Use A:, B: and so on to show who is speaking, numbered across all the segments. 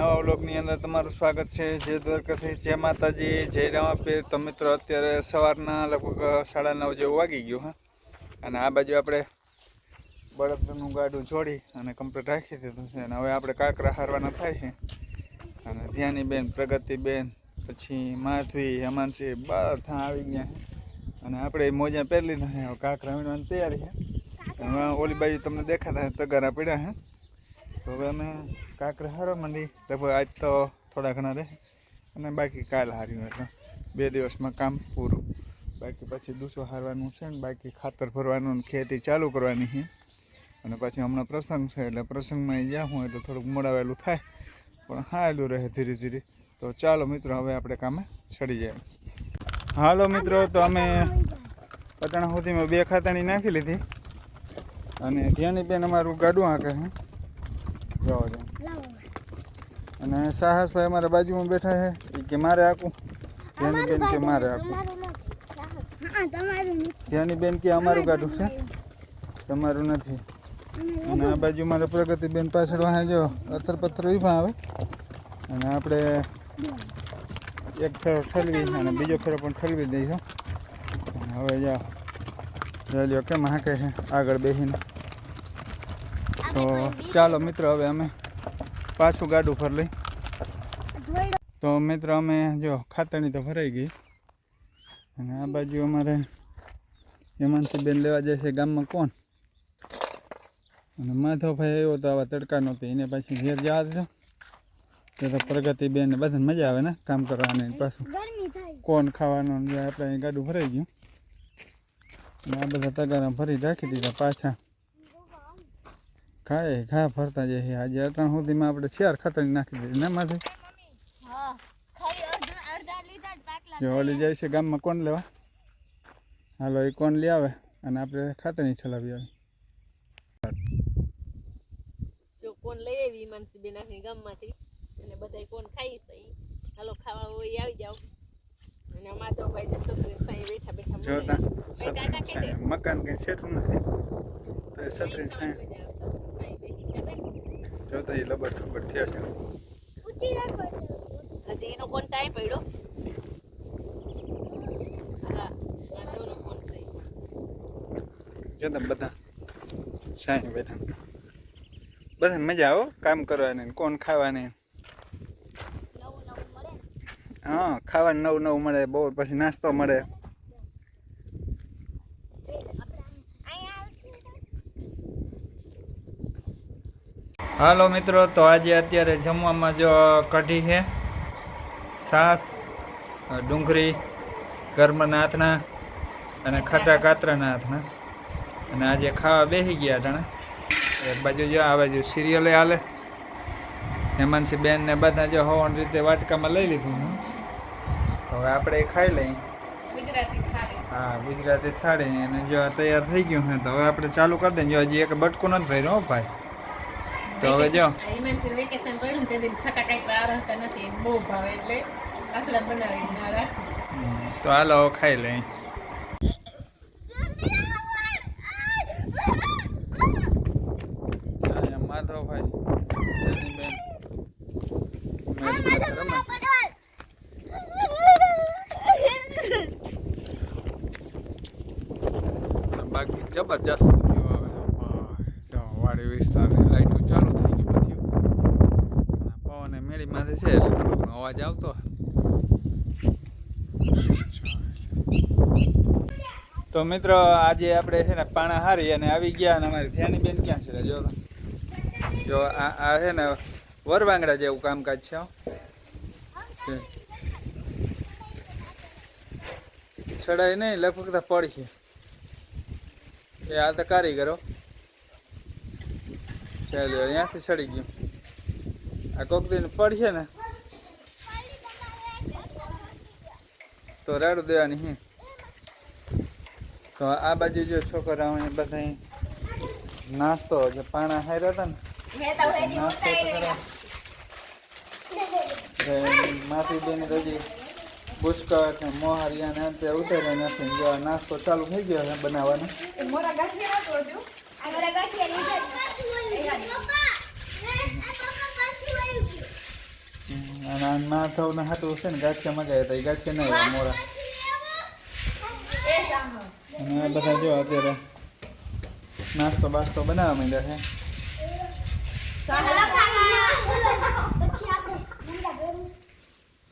A: નવા વ્લોગની અંદર તમારું સ્વાગત છે. જય દ્વારકાથી જય માતાજી, જય રામાપીર. તો મિત્રો, અત્યારે સવારના લગભગ સાડા નવ જેવું વાગી ગયું, હા. અને આ બાજુ આપણે બળદનું ગાડું જોડી અને કમ્પ્લીટ રાખી દીધું છે. અને હવે આપણે કાંકરા હારવાના થાય છે. અને ધ્યાનીબેન, પ્રગતિબેન, પછી માધવી હમાનસિંહ બધા આવી ગયા અને આપણે મોજા પહેરી લીધા છે. કાંકરા વીણવાની તૈયારી છે. ઓલી બાજુ તમને દેખાતા તગારા પડ્યા છે. તો હવે અમે કાંકરા હારવા માંડી. લગભગ આજ તો થોડા ઘણા રહે. અને બાકી કાલ હાર્યું એટલે બે દિવસમાં કામ પૂરું. બાકી પછી દૂસો હારવાનું છે ને બાકી ખાતર ભરવાનું ને ખેતી ચાલુ કરવાની છે. અને પછી હમણાં પ્રસંગ છે એટલે પ્રસંગમાં જ્યાં હું એટલે થોડુંક મોડાવેલું થાય. પણ હાલું રહે ધીરે ધીરે. તો ચાલો મિત્રો, હવે આપણે કામે ચડી જાય. હાલો મિત્રો, તો અમે પટણા સુધીમાં બે ખાતાની નાખી લીધી. અને ધ્યાની બેન અમારું ગાડું હાંકે છે. જાઓ જાઓ અને સાહસભાઈ અમારા બાજુમાં બેઠા છે. એ કે મારે આખું ધ્યાની બેન કે મારે આખું ધ્યાની બેન કે અમારું ગાડું છે. તમારું નથી. અને આ બાજુ મારે પ્રગતિબેન પાછળ વાહે જો અથર પથ્થર ઊભા આવે. અને આપણે એક ફેરો ઠલવી અને બીજો ફેરો પણ ઠલવી દઈશું અને હવે જાઓ. જોઈ લ્યો કેમ હાંકે છે? આગળ બેસીને તો ચાલો મિત્ર, હવે અમે પાછું ગાડું ફર લઈ. તો મિત્ર, અમે જો ખાતરની તો ભરાઈ ગઈ. અને આ બાજુ અમારે હેમાંશીબેન લેવા જાય છે ગામમાં કોણ? અને માધવભાઈ આવ્યો તો આવા તડકા નહોતી એને પાછી ઘેર જવા દીધો. તો તો પ્રગતિબેન ને બધાને મજા આવે ને કામ કરવાની પાછું. કોણ ખાવાનું આપણે ગાડું ભરાઈ ગયું. અને આ બધા તગારા ભરી રાખી દીધા પાછા. ખાય ઘા ફરતા જાય આજે અટાણ સુધીમાં આપણે શિયાર ખાતરની નાખી દીધી. ના માથે જો ઓલી જાય છે ગામમાં કોણ લેવા? હાલો એ કોણ લઈ આવે અને આપણે ખાતરી ચલાવી આવે.
B: જો કોણ લઈ આવી માનસી બેન આખી ગામમાંથી અને બધાય કોણ ખાઈ છે હાલો ખાવા હોય આવી જાવ અને માધવભાઈ સત્રે સાંઈ બેઠા બેઠા
A: જોતા મકાન કંઈ નથી. તો
B: સત્રે સાંઈ. ટાટા.
A: એ લબડ થયા છે.
B: હજી એનો કોણ ટાઈમ પડ્યો? હા માધવનો કોણ છે.
A: જોતા બધા સાંઈ બેઠા. બધા મજા આવો કામ કરવાની કોણ ખાવાની. હા ખાવાનું નવું નવું મળે બહુ પછી નાસ્તો મળે. હાલો મિત્રો તો આજે અત્યારે જમવામાં જો કઢી છે છાસ ડુંગળી ગરમના હાથના અને ખાટા કાતરાના હાથના અને આજે ખાવા બેસી ગયા ટાણે. એક બાજુ જો આ બાજુ સિરિયલે હાલે. હેમાનસી બેન ને બધા જો હોવાની રીતે વાટકામાં લઈ લીધું હું. તો હવે આપણે એ ખાઈ લઈએ. હા ગુજરાતી થાળી. અને જો તૈયાર થઈ ગયું છે તો હવે આપણે ચાલુ કરી દઈએ. જો હજી એક બટકું નથી ભર્યો ભાઈ. તો હવે જો
B: ઇમેન્સી વેકેશન પડ્યું ને તે દી ખાટા કાંઈક આ રહેતા નથી બહુ ભાવે એટલે આટલા બનાવીને રાખી
A: તો હાલો ખાઈ. અને બાકી જબરજસ્ત વાડી વિસ્તારની લાઈટો ચાલુ થઈ ગઈ બધું અને પવન એ મેળીમાંથી છે એટલે થોડોક અવાજ આવતો તો મિત્રો, આજે આપણે છે ને પાણા હારી અને આવી ગયા અને અમારી ધ્યાની બેન ક્યાં છે? જો જો, આ છે ને વરવાંગડા જેવું કામકાજ છે ચડાય નહીં, લગભગ તો પડી એ આ તો કારીગરો ચાલ્યો અહીંયાથી ચડી ગયું. આ કોક દિન પડશે ને તો રાડું દેવાની હે તો આ બાજુ જો છોકરાઓને બધા નાસ્તો જે પાણા હાર્યા હતા ને નાસ્તો તો કર્યો. એટલે માથી બેન હજી બુચકટ ને મોહારિયા ને અંતે ઉતાર્યા નથી. જો આ નાસ્તો ચાલુ થઈ ગયો છે બનાવવાનો.
B: મોરા ગાંઠિયા રાખો છો
A: માધવના હાટું છે ને ગાંઠિયા મગાવ્યા હતા એ ગાંઠિયા ના આવ્યા મોરા અને આ બધા જો અત્યારે નાસ્તો બાસ્તો બનાવવા માંડ્યા છે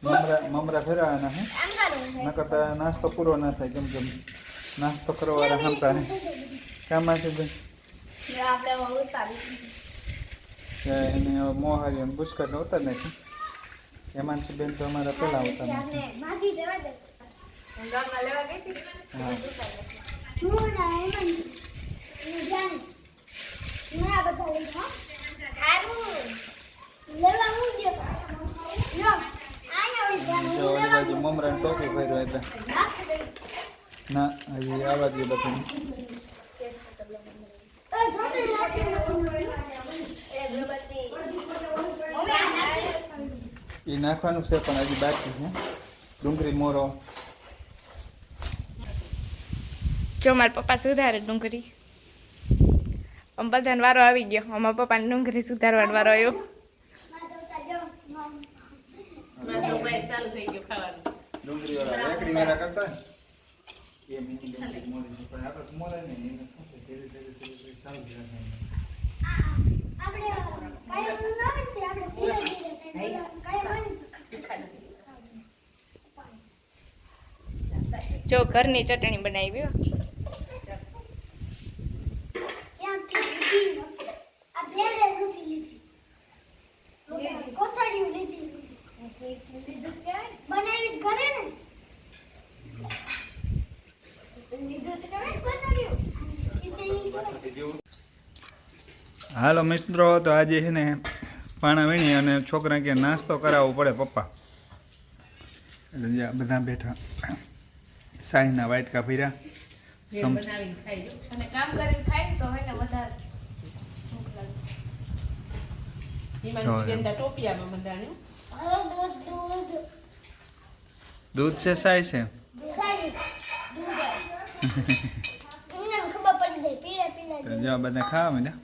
A: મમરા મમરા ફેરવાના છે નકર તો નાસ્તો પૂરો ના થાય કેમ કે નાસ્તો કરવાવાળા હામતા ને કામમાં છે ભાઈ કે એને હવે મોહારી અને પુષ્કરને ઉતાર નાખી હેમાંશી. બેન તો અમારા પહેલા આવતા મમરા ટોપી ફેરવા એટલે ના હજી આવા દે બધું એ નાખવાનું છે પણ હજી બાકી છે. ડુંગળી મોરો.
C: જો મારા પપ્પા સુધારે ડુંગળી. આમ બધાને વારો આવી ગયો. અમારા પપ્પાને ડુંગળી સુધારવાનો વારો આવ્યો.
A: ડુંગળી વાળા રેકડી વાળા કરતા ને એ મીની ડુંગળી મોરી છે. પણ આપણે મોરે નહીં એને શું છે ધીરે ધીરે ધીરે ધીરે ચાલુ જ રાખવાનું.
C: જો ઘરની ચટણી બનાવી
A: હાલો મિત્રો તો આજે છે ને પાણા વીણી અને છોકરા કે નાસ્તો કરાવવો પડે પપ્પા. એટલે જે બધા બેઠા. સાંજના વાટકા ભર્યા.
C: અને કામ કરીને તો હોય ને વધારે
D: દૂધ દૂધ
A: દૂધ છે સાય છે? જો બધા ખાવા માંડ્યા.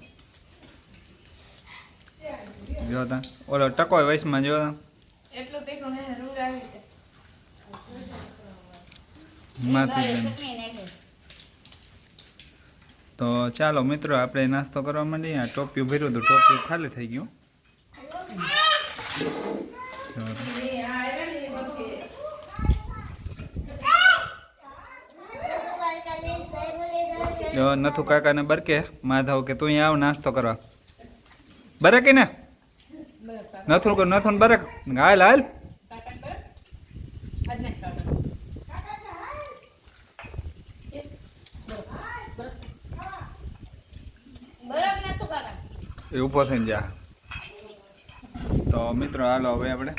A: જો તા. ઓલો ટકો વયસમાં જો તા.
C: એટલું તીખું હે રૂગ આવી
A: માથું બેન. તો ચાલો મિત્રો આપણે નાસ્તો કરવા માંડીએ. આ ટોપિયું ભર્યું હતું ટોપિયું ખાલી થઈ ગયું. જો તો. જો નથુ કાકાને બરકે માધવ કે તું અહીંયા આવ નાસ્તો કરવા. બરકે ને નથુ નથુ ને બરક. હાલ હાલ
B: કાકા કર આજ નહીં ખાવાનું બરાબર ના તો કાકા
A: એ ઊભો થઈને જા. તો મિત્રો હાલો હવે આપણે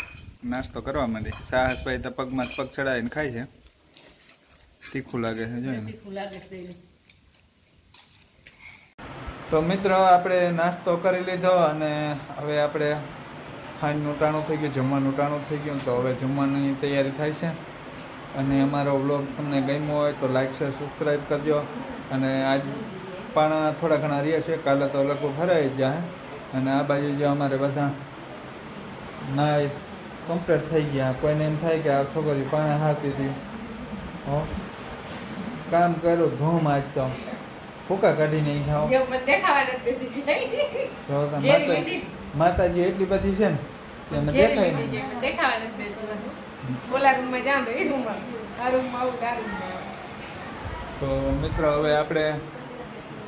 A: નાસ્તો કરવા માંડીએ. સાહસભાઈ તો પગમાં પગ ચડાવીને ખાય છે. તીખું લાગે છે જો એને.
B: તીખું લાગે છે.
A: તો મિત્રો આપણે નાસ્તો કરી લીધો અને હવે આપણે સાંજનું ટાણું થઈ ગયું જમવાનું ટાણું થઈ ગયું. તો હવે જમવાની તૈયારી થાય છે. અને અમારો વ્લોગ તમને ગમ્યો હોય તો લાઈક શેર સબસ્ક્રાઈબ કરજો. અને આજ પાણા થોડા ઘણા રહ્યા છે કાલે તો લગભગ ભરાઈ જ જાય. અને આ બાજુ જો અમારે બધા ના કમ્પ્લીટ થઈ ગયા. કોઈને એમ થાય કે આ છોકરી પાણા હારતી હતી. હો. કામ કર્યું ધૂમ આજ તો. ફૂકા કાઢીને ઈ ખાઓ.
B: ઘેરી
A: માતા- માતાજી એટલી બધી છે ને કે અમે દેખાય નહીં.
B: દેખાવા નથી દેતું રૂમમાં જાઉં તો એ રૂમમાં. આ રૂમમાં આવું તો આ રૂમમાં આવું.
A: તો મિત્રો હવે આપણે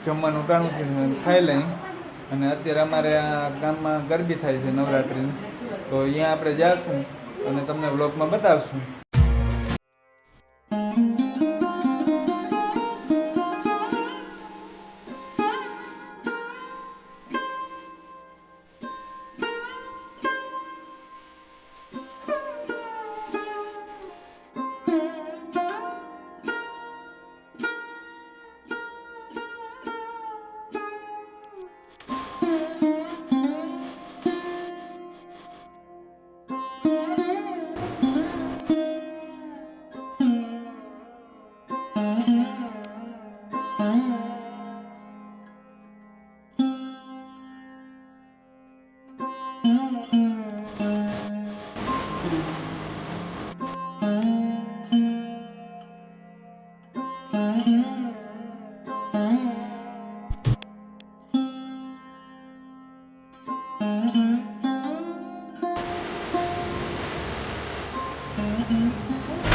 A: જમવાનું ટાણું ખાઈ લઈ અને અત્યારે અમારે આ ગામમાં ગરબી થાય છે નવરાત્રિની. તો અહીંયા આપણે જાશું અને તમને બ્લોગમાં બતાવશું.